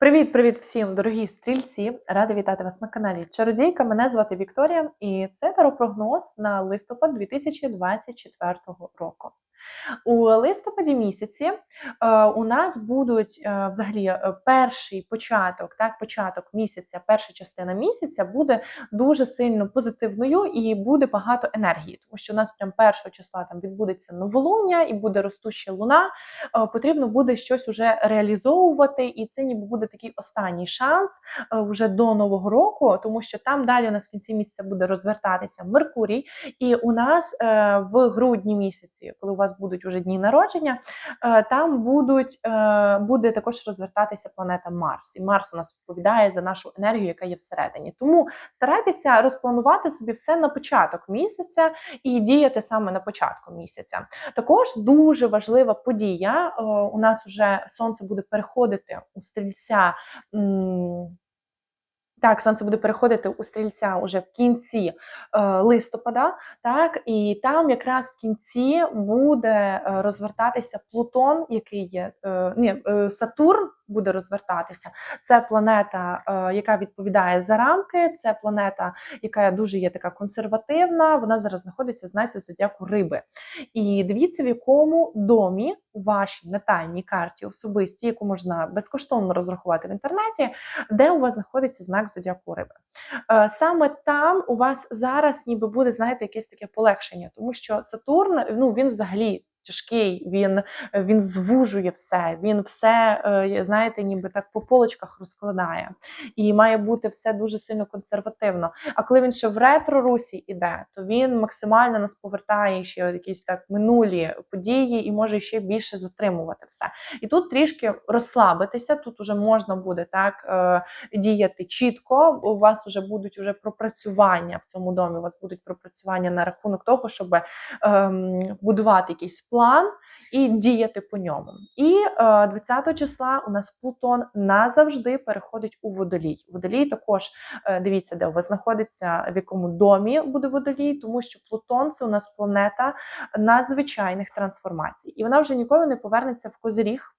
Привіт-привіт всім, дорогі стрільці! Рада вітати вас на каналі Чародійка. Мене звати Вікторія, і це таропрогноз на листопад 2024 року. У листопаді місяці е, у нас будуть е, взагалі е, перший початок, так, початок місяця, перша частина місяця буде дуже сильно позитивною і буде багато енергії, тому що у нас прям першого числа там відбудеться новолуння і буде ростуща луна. Потрібно буде щось уже реалізовувати, і це ніби буде такий останній шанс вже до нового року, тому що там далі у нас в кінці місяця буде розвертатися Меркурій, і у нас в грудні місяці, коли у вас будуть уже дні народження, е, там будуть, е, буде також розвертатися планета Марс. І Марс у нас відповідає за нашу енергію, яка є всередині. Тому старайтеся розпланувати собі все на початок місяця і діяти саме на початку місяця. Також дуже важлива подія. е, У нас вже сонце буде переходити у стрільця. Так, сонце буде переходити у стрільця уже в кінці е, листопада, так? І там якраз в кінці буде е, розвертатися Плутон, який є е, ні, е, Сатурн буде розвертатися. Це планета, е, яка відповідає за рамки. Це планета, яка дуже є така консервативна. Вона зараз знаходиться в знаці зодіаку риби. І дивіться, в якому домі у вашій натальній карті особисті, яку можна безкоштовно розрахувати в інтернеті, де у вас знаходиться знак зодіаку риби. Е, Саме там у вас зараз ніби буде, знаєте, якесь таке полегшення, тому що Сатурн, ну він взагалі. Тяжкий, він він звужує все, він все, е, знаєте, ніби так по полочках розкладає. І має бути все дуже сильно консервативно. А коли він ще в ретро-русі іде, то він максимально нас повертає ще якісь так минулі події і може ще більше затримувати все. І тут трішки розслабитися, тут уже можна буде так е, діяти чітко. У вас вже будуть уже пропрацювання в цьому домі. У вас будуть пропрацювання на рахунок того, щоб ем, будувати якийсь план і діяти по ньому. І е, 20 числа у нас Плутон назавжди переходить у водолій. Водолій також е, дивіться, де у вас знаходиться, в якому домі буде водолій, тому що Плутон це у нас планета надзвичайних трансформацій, і вона вже ніколи не повернеться в козиріг.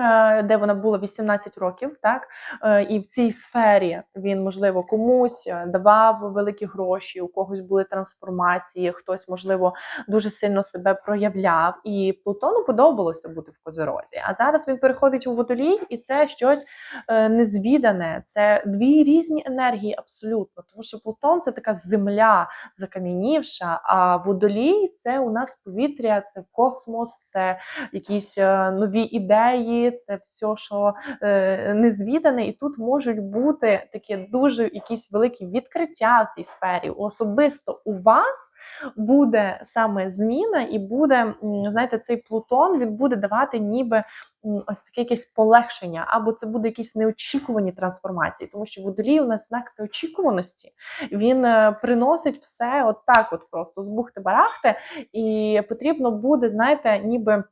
Е, де вона була 18 років, так Е, і в цій сфері він, можливо, комусь давав великі гроші, у когось були трансформації, хтось, можливо, дуже сильно себе проявляв. І Плутону подобалося бути в козирозі. А зараз він переходить у водолій, і це щось е, незвідане. Це дві різні енергії абсолютно. Тому що Плутон це така земля закам'янівша, а водолій це у нас повітря, це космос, це якісь нові ідеї, це все, що е, незвідане, і тут можуть бути такі дуже якісь великі відкриття в цій сфері. Особисто у вас буде саме зміна, і буде, знаєте, цей Плутон він буде давати ніби ось таке якесь полегшення, або це буде якісь неочікувані трансформації, тому що водолій у нас знак неочікуваності. Він е, приносить все от так, от просто з бухти-барахти, і потрібно буде, знаєте, ніби.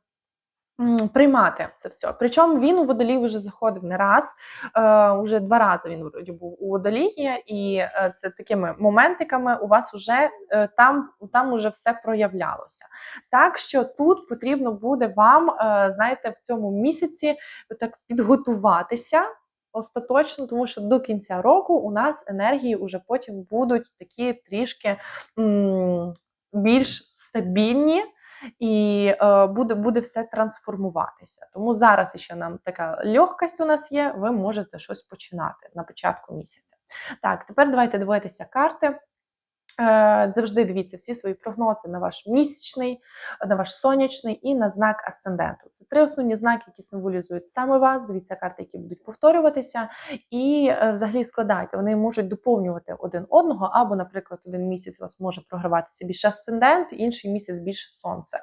Приймати це все. Причому він у водолій вже заходив не раз, е, уже два рази він вроді був у водолії, і е, це такими моментиками у вас уже е, там, там уже все проявлялося. Так що тут потрібно буде вам, знаєте, в цьому місяці так підготуватися. Остаточно, тому що до кінця року у нас енергії вже потім будуть такі трішки м, більш стабільні, і е, буде, буде все трансформуватися. Тому зараз ще нам така легкость у нас є, ви можете щось починати на початку місяця. Так, тепер давайте дивитися карти. Е, Завжди дивіться всі свої прогнози на ваш місячний, на ваш сонячний і на знак асценденту. Це три основні знаки, які символізують саме вас. Дивіться карти, які будуть повторюватися, і е, взагалі складайте. Вони можуть доповнювати один одного, або, наприклад, один місяць у вас може програватися більше асцендент, інший місяць більше сонце.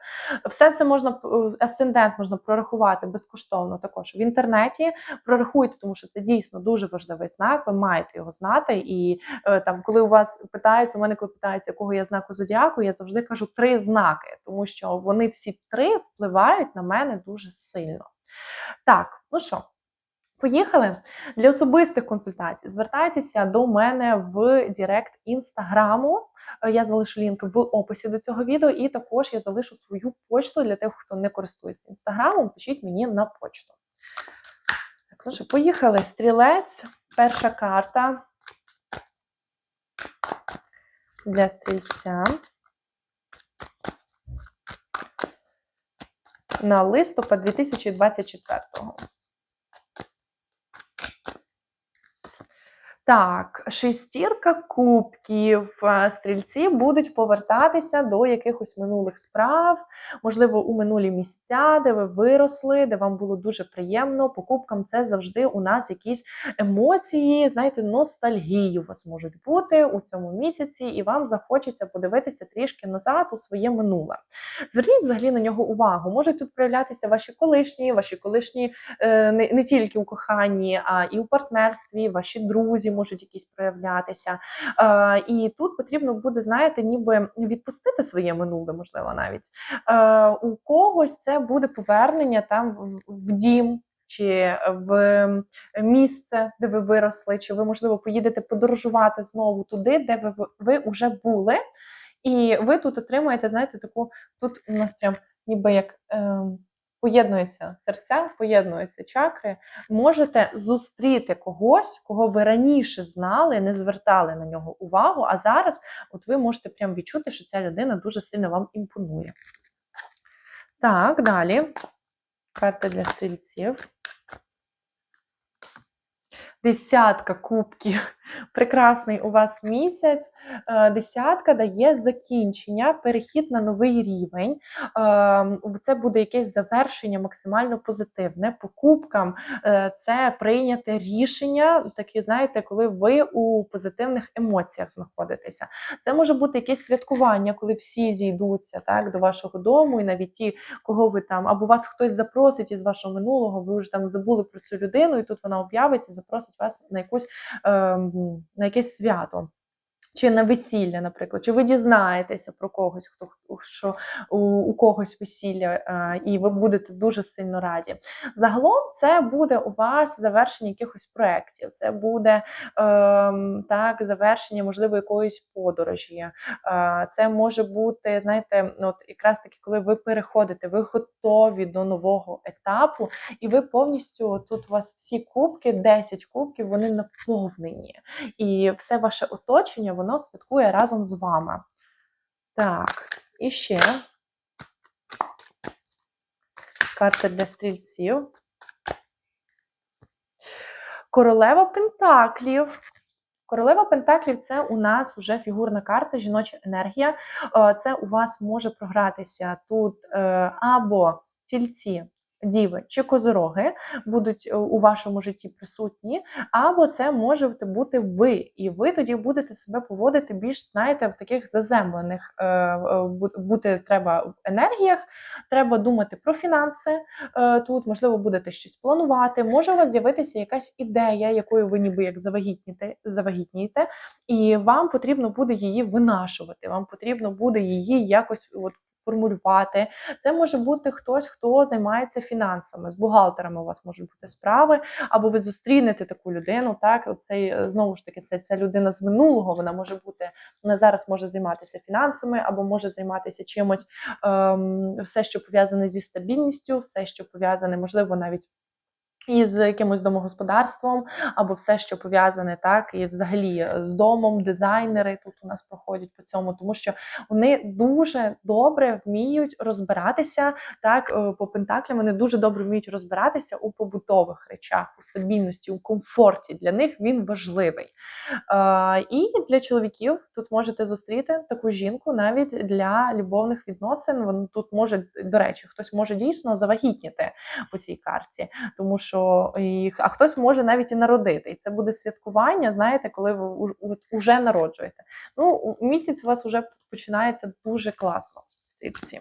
Все це можна е, асцендент можна прорахувати безкоштовно також в інтернеті. Прорахуйте, тому що це дійсно дуже важливий знак. Ви маєте його знати. І там, коли у вас питаються, у мене коли питаються, якого я знаку зодіаку, я завжди кажу три знаки, тому що вони всі три впливають на мене дуже сильно. Так, ну що? Поїхали для особистих консультацій. Звертайтеся до мене в Директ інстаграму. Я залишу лінк в описі до цього відео, і також я залишу свою почту для тих, хто не користується інстаграмом. Пишіть мені на почту. Так, ну що, поїхали. Стрілець, перша карта для стрільця. На листопад 2024-го. Так, шестірка кубків. Е, Стрільці будуть повертатися до якихось минулих справ, можливо, у минулі місця, де ви виросли, де вам було дуже приємно. По кубкам це завжди у нас якісь емоції, знаєте, ностальгії у вас можуть бути у цьому місяці, і вам захочеться подивитися трішки назад у своє минуле. Зверніть взагалі на нього увагу. Можуть тут проявлятися ваші колишні, ваші колишні е, не тільки у коханні, а і у партнерстві, ваші друзі можуть якісь проявлятися. Е, і тут потрібно буде, знаєте, ніби відпустити своє минуле, можливо, навіть. Е, у когось це буде повернення там в, дім. Чи в місце, де ви виросли, чи ви, можливо, поїдете подорожувати знову туди, де ви, ви вже були, і ви тут отримаєте, знаєте, таку тут у нас прям ніби як е, поєднуються серця, поєднуються чакри. Можете зустріти когось, кого ви раніше знали, не звертали на нього увагу. А зараз от ви можете прям відчути, що ця людина дуже сильно вам імпонує. Так, далі. Карта для стрільців. Десятка кубків. Прекрасний у вас місяць. Е, Десятка дає закінчення, перехід на новий рівень. Е, Це буде якесь завершення максимально позитивне. По кубкам е, це прийняте рішення, таке, знаєте, коли ви у позитивних емоціях знаходитеся. Це може бути якесь святкування, коли всі зійдуться так, до вашого дому, і навіть ті, кого ви там, або вас хтось запросить із вашого минулого, ви вже там забули про цю людину, і тут вона об'явиться, запросить вас на якусь ем, на якесь свято. Чи на весілля, наприклад, чи ви дізнаєтеся про когось, хто що у, у когось весілля, е, і ви будете дуже сильно раді. Загалом це буде у вас завершення якихось проєктів, це буде е, так, завершення, можливо, якоїсь подорожі. Е, це може бути, знаєте, от якраз таки, коли ви переходите, ви готові до нового етапу, і ви повністю тут у вас всі кубки, 10 кубків, вони наповнені. І все ваше оточення, воно святкує разом з вами. Так, і ще карта для стрільців. Королева Пентаклів. Королева Пентаклів це у нас вже фігурна карта, жіноча енергія. Е, Це у вас може програтися тут е, або тільці діви чи козороги будуть е, у вашому житті присутні, або це можете бути ви, і ви тоді будете себе поводити більш, знаєте, в таких заземлених е, е, бути треба в енергіях, треба думати про фінанси. Тут, можливо, будете щось планувати, може у вас з'явитися якась ідея, якою ви ніби як завагітніте, завагітнієте, і вам потрібно буде її винашувати, вам потрібно буде її якось от формулювати. Це може бути хтось, хто займається фінансами. З бухгалтерами у вас можуть бути справи, або ви зустрінете таку людину. Так, Оцей, е, знову ж таки, це ця людина з минулого. Вона може бути, вона зараз може займатися фінансами, або може займатися чимось, ем, все, що пов'язане зі стабільністю, все, що пов'язане, можливо, навіть із якимось домогосподарством, або все, що пов'язане, так, і взагалі е, з домом, дизайнери тут у нас проходять по цьому, тому що вони дуже добре вміють розбиратися, так, е, по пентаклям вони дуже добре вміють розбиратися у побутових речах, у стабільності, у комфорті. Для них він важливий. Е, І для чоловіків тут можете зустріти таку жінку навіть для любовних відносин. Вони тут може, до речі, хтось може дійсно завагітніти по цій карті, тому що що їх, а хтось може навіть і народити. І це буде святкування, знаєте, коли ви вже народжуєте. Ну, місяць у вас вже починається дуже класно. Стрільці.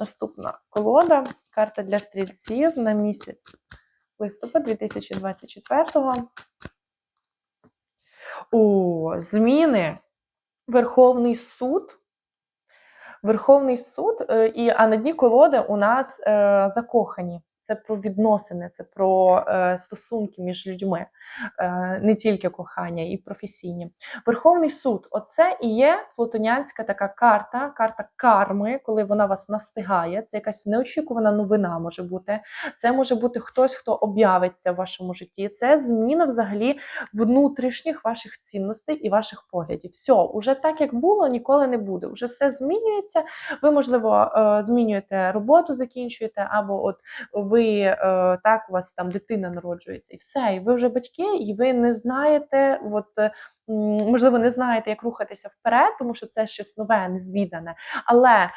Наступна колода, карта для стрільців на місяць листопад 2024-го. О, зміни. Верховний суд. Верховний суд, е, і, а на дні колоди у нас е, закохані це про відносини, це про е, стосунки між людьми, е, не тільки кохання, і професійні. Верховний суд оце і є плутонянська така карта, карта карми, коли вона вас настигає. Це якась неочікувана новина може бути. Це може бути хтось, хто об'явиться в вашому житті. Це зміна взагалі внутрішніх ваших цінностей і ваших поглядів. Все, уже так як було, ніколи не буде. Уже все змінюється. Ви, можливо, е, змінюєте роботу, закінчуєте, або от ви е, так, у вас там дитина народжується, і все, і ви вже батьки, і ви не знаєте, от. Можливо, не знаєте, як рухатися вперед, тому що це щось нове, незвідане. Але е,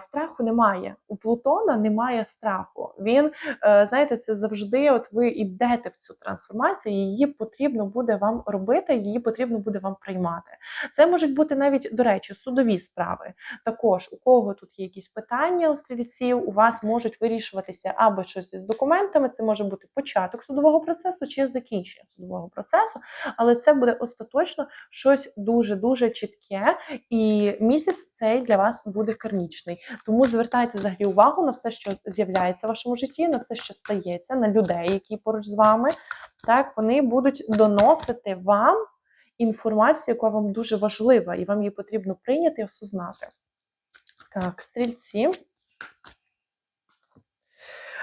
страху немає. У Плутона немає страху. Він, е, знаєте, це завжди, от ви йдете в цю трансформацію, її потрібно буде вам робити, її потрібно буде вам приймати. Це можуть бути навіть, до речі, судові справи. Також у кого тут є якісь питання у стрільців, у вас можуть вирішуватися або щось з документами, це може бути початок судового процесу чи закінчення судового процесу, але це буде остаточно щось дуже-дуже чітке, і місяць цей для вас буде кармічний. Тому звертайте взагалі увагу на все, що з'являється в вашому житті, на все, що стається, на людей, які поруч з вами. Так, вони будуть доносити вам інформацію, яка вам дуже важлива, і вам її потрібно прийняти і осознати. Так, стрільці.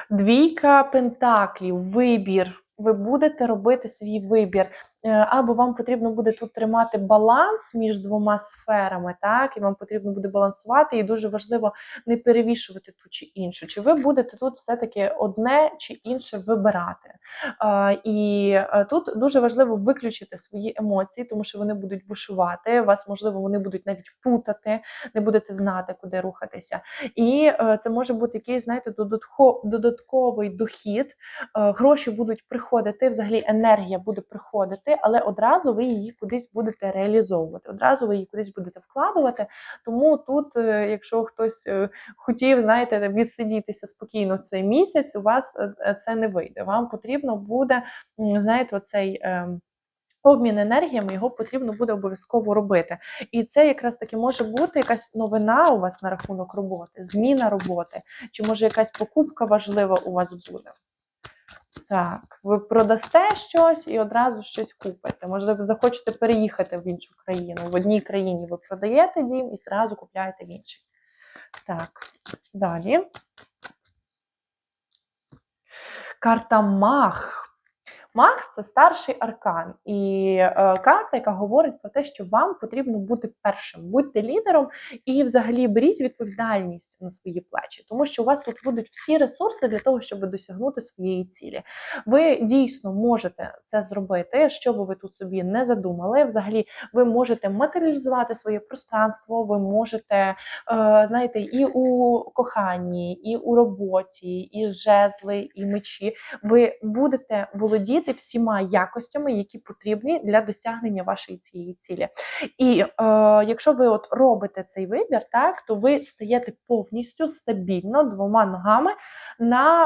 Двійка пентаклів, вибір. Ви будете робити свій вибір, або вам потрібно буде тут тримати баланс між двома сферами, так, і вам потрібно буде балансувати, і дуже важливо не перевішувати ту чи іншу. Чи ви будете тут все-таки одне чи інше вибирати? Е, І е, тут дуже важливо виключити свої емоції, тому що вони будуть бушувати. Вас, можливо, вони будуть навіть путати, не будете знати, куди рухатися. І е, це може бути якийсь, знаєте, додатко- додатковий дохід. Е, Гроші будуть приходити, взагалі енергія буде приходити, але одразу ви її кудись будете реалізовувати. Одразу ви її кудись будете вкладувати. Тому тут, е, якщо хтось е, хотів, знаєте, відсидітися спокійно цей місяць, у вас е, це не вийде. Вам потрібно буде, знаєте, оцей. ем, Обмін енергіями його потрібно буде обов'язково робити. І це якраз таки може бути якась новина у вас на рахунок роботи, зміна роботи, чи може якась покупка важлива у вас буде. Так, ви продасте щось і одразу щось купите. Можливо, ви захочете переїхати в іншу країну. В одній країні ви продаєте дім і зразу купляєте в іншій. Так, далі. Карта Мах. Маг це старший аркан, і е, карта, яка говорить про те, що вам потрібно бути першим, будьте лідером і взагалі беріть відповідальність на свої плечі, тому що у вас тут будуть всі ресурси для того, щоб досягнути своєї цілі. Ви дійсно можете це зробити, що би ви тут собі не задумали. Взагалі, ви можете матеріалізувати своє пространство, ви можете, е, знаєте, і у коханні, і у роботі, і жезли, і мечі. Ви будете володіти всіма якостями, які потрібні для досягнення вашої цієї цілі. І е, якщо ви от робите цей вибір, так то ви стаєте повністю стабільно двома ногами на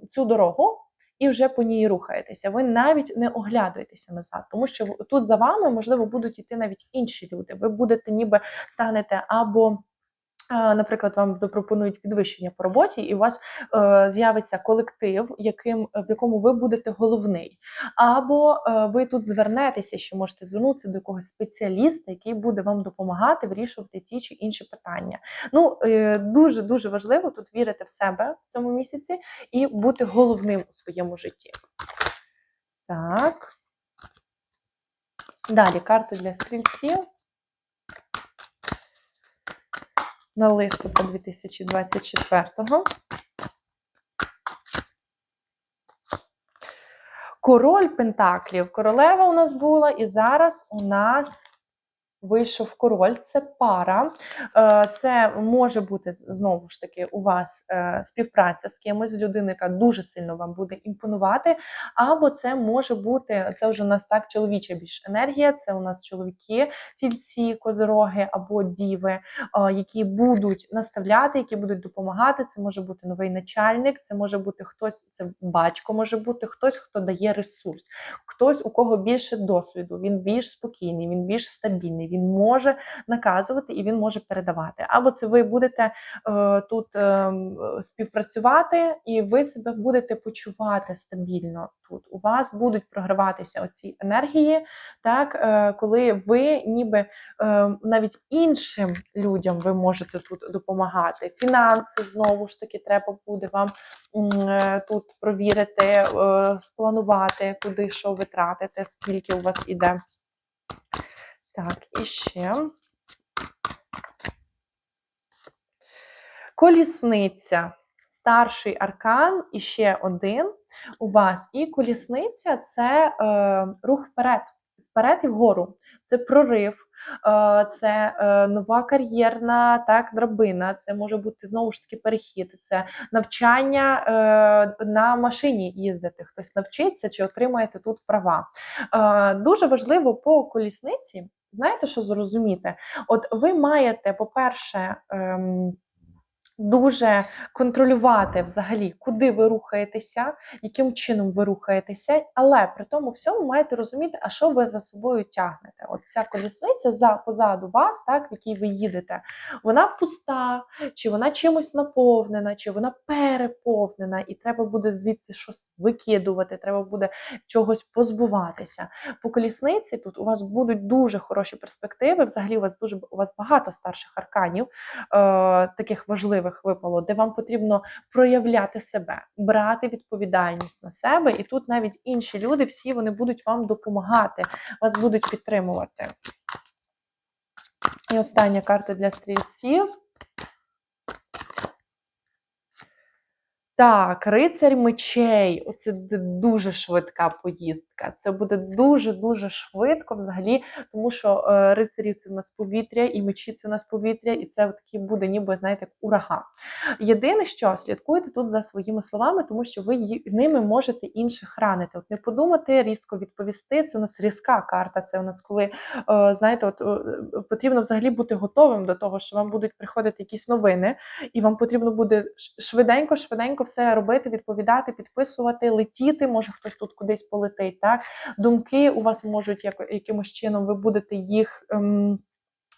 е, цю дорогу. І вже по ній рухаєтеся. Ви навіть не оглядуєтеся назад, тому що тут за вами можливо будуть йти навіть інші люди. Ви будете ніби станете або. Е, Наприклад, вам запропонують підвищення по роботі, і у вас е, з'явиться колектив, яким в якому ви будете головний. Або е, ви тут звернетеся, що можете звернутися до якогось спеціаліста, який буде вам допомагати вирішувати ті чи інші питання. Ну е, дуже дуже важливо тут вірити в себе в цьому місяці і бути головним у своєму житті. Так. Далі карти для стрільців. На листопад 2024-го. Король Пентаклів. Королева у нас була, і зараз у нас вийшов король. Це пара. Е, Це може бути знову ж таки у вас е, співпраця з кимось, з людиною, яка дуже сильно вам буде імпонувати. Або це може бути, це вже у нас так чоловіча більш енергія. Це у нас чоловіки, тільці, козороги або діви, е, які будуть наставляти, які будуть допомагати. Це може бути новий начальник, це може бути хтось, це батько може бути хтось, хто дає ресурс, хтось, у кого більше досвіду, він більш спокійний, він більш стабільний, він може наказувати і він може передавати. Або це ви будете е, тут е, співпрацювати, і ви себе будете почувати стабільно тут. У вас будуть програватися оці енергії, так, е, коли ви ніби е, навіть іншим людям ви можете тут допомагати. Фінанси знову ж таки треба буде вам е, тут провірити, е, спланувати, куди що ви тратите, скільки у вас іде. Так, і ще. Колісниця. Старший аркан і ще один у вас. І колісниця це е, рух вперед, вперед і вгору. Це прорив, е, це е, нова кар'єрна так, драбина, це може бути знову ж таки перехід, це навчання е, на машині їздити. Хтось навчиться чи отримаєте тут права. Дуже важливо по колісниці. Знаєте, що зрозуміти? От ви маєте, по-перше, ем, дуже контролювати взагалі, куди ви рухаєтеся, яким чином ви рухаєтеся, але при тому всьому маєте розуміти, а що ви за собою тягнете. От ця колісниця за позаду вас, так, в якій ви їдете, вона пуста, чи вона чимось наповнена, чи вона переповнена, і треба буде звідси щось викидувати, треба буде чогось позбуватися. По колісниці тут у вас будуть дуже хороші перспективи. Взагалі, у вас дуже у вас багато старших арканів, е, таких важливих випало, де вам потрібно проявляти себе, брати відповідальність на себе. І тут навіть інші люди, всі вони будуть вам допомагати, вас будуть підтримувати. І остання карта для стрільців. Так, рицарь мечей. Оце дуже швидка поїздка. Це буде дуже-дуже швидко взагалі, тому що е, рицарі це в нас повітря, і мечі це в нас повітря, і це такий буде, ніби, знаєте, ураган. Єдине, що слідкуйте тут за своїми словами, тому що ви ними можете інших ранити. От не подумати, різко відповісти. Це у нас різка карта. Це у нас коли, е, знаєте, от е, потрібно взагалі бути готовим до того, що вам будуть приходити якісь новини, і вам потрібно буде швиденько, швиденько все робити, відповідати, підписувати, летіти. Може хтось тут кудись полетить. Так думки у вас можуть як, якимось чином, ви будете їх. Ем,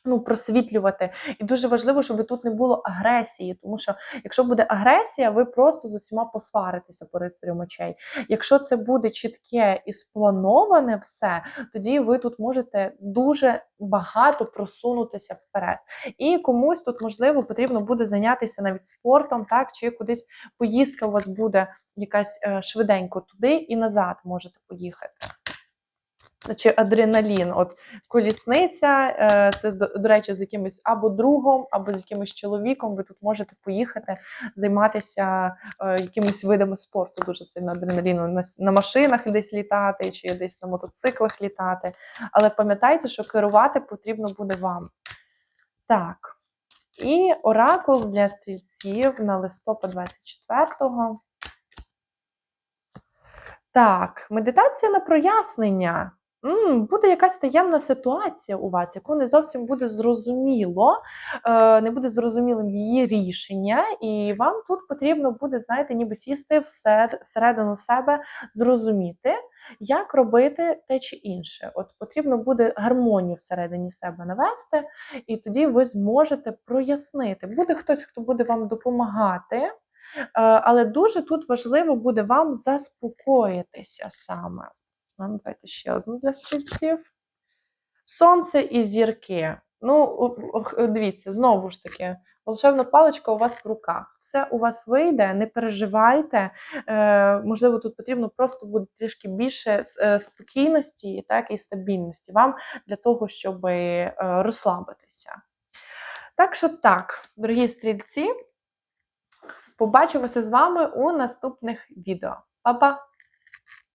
Ну, просвітлювати. І дуже важливо, щоб тут не було агресії, тому що якщо буде агресія, ви просто з усіма посваритеся по рицарю мечей. Якщо це буде чітке і сплановане все, тоді ви тут можете дуже багато просунутися вперед. І комусь тут, можливо, потрібно буде зайнятися навіть спортом, так, чи кудись поїздка у вас буде якась е, швиденько туди і назад можете поїхати. Чи адреналін, от колісниця, е, це до, речі, з якимось або другом, або з якимось чоловіком. Ви тут можете поїхати займатися е, якимись видами спорту. Дуже сильно адреналіну на, на машинах десь літати, чи десь на мотоциклах літати. Але пам'ятайте, що керувати потрібно буде вам. Так. І оракул для стрільців на листопад 24-го. Так, медитація на прояснення. Буде якась таємна ситуація у вас, яку не зовсім буде зрозуміло, е, не буде зрозумілим її рішення, і вам тут потрібно буде, знаєте, ніби сісти всередину себе, зрозуміти, як робити те чи інше. От потрібно буде гармонію всередині себе навести, і тоді ви зможете прояснити. Буде хтось, хто буде вам допомагати. Е, Але дуже тут важливо буде вам заспокоїтися саме. Ну, давайте ще одну для стрільців. Сонце і зірки. Ну, дивіться, знову ж таки, волшебна паличка у вас в руках. Все у вас вийде, не переживайте. Е, можливо, тут потрібно просто буде трішки більше е, спокійності так, і стабільності вам для того, щоб е, розслабитися. Так що так, дорогі стрільці, побачимося з вами у наступних відео. Па-па!